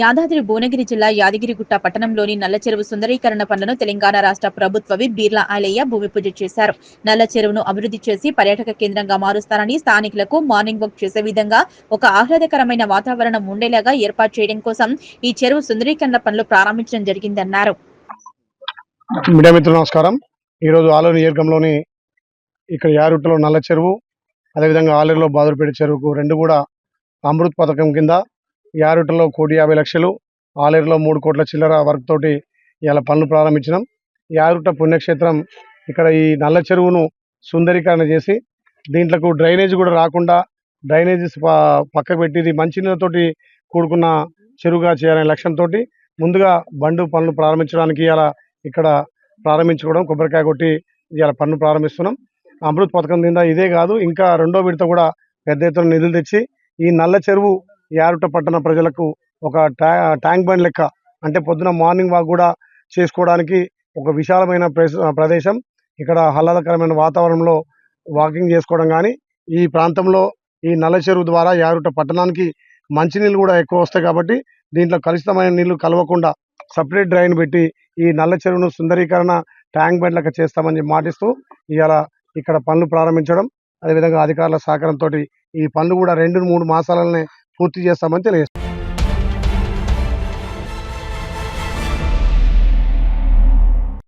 యాదాద్రి భువనగిరి జిల్లా యాదగిరిగుట్ట పట్టణంలోని నల్ల చెరువు సుందరీకరణ పనులను తెలంగాణ రాష్ట్ర ప్రభుత్వ బీర్లా ఆలయ్య భూమి పూజ చేశారు. నల్ల చెరువును అభివృద్ధి చేసి పర్యాటక కేంద్రంగా మారుస్తారని స్థానికులకు మార్నింగ్ వాక్ చేసే విధంగా ఒక ఆహ్లాదకరమైన వాతావరణం ఉండేలాగా ఏర్పాటు చేయడం కోసం ఈ చెరువు సుందరీకరణ పనులు ప్రారంభించడం జరిగిందన్నారు. మీడియా మిత్రులు నమస్కారం. ఈరోజు ఆలూరు నియోజకంలోని ఇక్కడ యారుట్టలో నల్ల చెరువు అదేవిధంగా ఆలూరులో బాదురుపేట చెరువుకు రెండు కూడా అమృత్ పథకం కింద యారుటలో కోటి యాభై లక్షలు ఆలేరులో మూడు కోట్ల చిల్లర వర్క్ తోటి ఇలా పనులు ప్రారంభించినాం. యారుట పుణ్యక్షేత్రం ఇక్కడ ఈ నల్ల చెరువును సుందరీకరణ చేసి దీంట్లకు డ్రైనేజ్ కూడా రాకుండా డ్రైనేజెస్ పక్కకు పెట్టి మంచినీళ్ళతోటి కూడుకున్న చెరువుగా చేయాలనే లక్ష్యంతో ముందుగా బండు పనులు ప్రారంభించడానికి ఇలా ఇక్కడ ప్రారంభించుకోవడం కొబ్బరికాయ కొట్టి ఇలా పనులు ప్రారంభిస్తున్నాం. అమృత్ పథకం కింద ఇదే కాదు ఇంకా రెండో విడత కూడా పెద్ద ఎత్తున నిధులు తెచ్చి ఈ నల్ల చెరువు యారుట పట్టణ ప్రజలకు ఒక ట్యా ట్యాంక్ బండ్ లెక్క అంటే పొద్దున మార్నింగ్ వాక్ కూడా చేసుకోవడానికి ఒక విశాలమైన ప్రదేశం. ఇక్కడ ఆహ్లాదకరమైన వాతావరణంలో వాకింగ్ చేసుకోవడం కానీ ఈ ప్రాంతంలో ఈ నల్ల చెరువు ద్వారా యారుట పట్టణానికి మంచినీళ్ళు కూడా ఎక్కువ వస్తాయి కాబట్టి దీంట్లో కలుషితమైన నీళ్ళు కలవకుండా సపరేట్ డ్రైన్ పెట్టి ఈ నల్ల చెరువును సుందరీకరణ ట్యాంక్ బండ్ లెక్క చేస్తామని మాటిస్తూ ఇవాళ ఇక్కడ పనులు ప్రారంభించడం. అదేవిధంగా అధికారుల సహకారంతో ఈ పనులు కూడా రెండు మూడు మాసాలనే పూర్తి చేస్తామని తెలియజేస్తాం